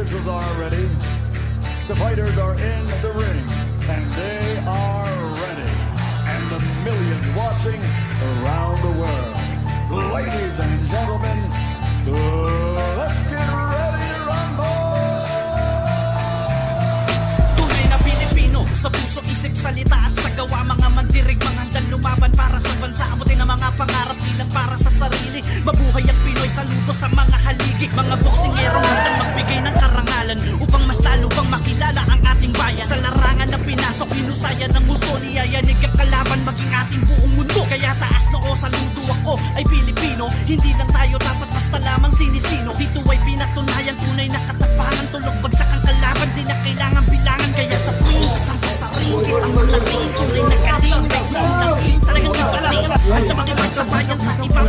Officials are ready. The fighters are in the ring. And they are ready. And the millions watching around the world. Ladies and gentlemen, let's get ready to rumble! Tunay na Pilipino Sa puso, isip, salita at sa gawa Mga mandirig, mga handang lumaban para sa bansa Abutin ang mga pangarap, di lang para sa sarili Mabuhay ang Pinoy, saludo sa mga hinusaya ng gusto Niyayanig ang kalaban, maging ating buong mundo. Kaya taas noo, saludo ako ay Pilipino. Hindi lang tayo dapat basta lamang sinisino. Dito ay pinatunayan, tunay na katapangan Tulog bagsak ang kalaban, di na kailangan bilangan Kaya sa tuwing sasampa sa ring. Kita mo na rin, tunay na galing. May tumunang ring, talagang iba rin At sa makipagsabayan sa ibang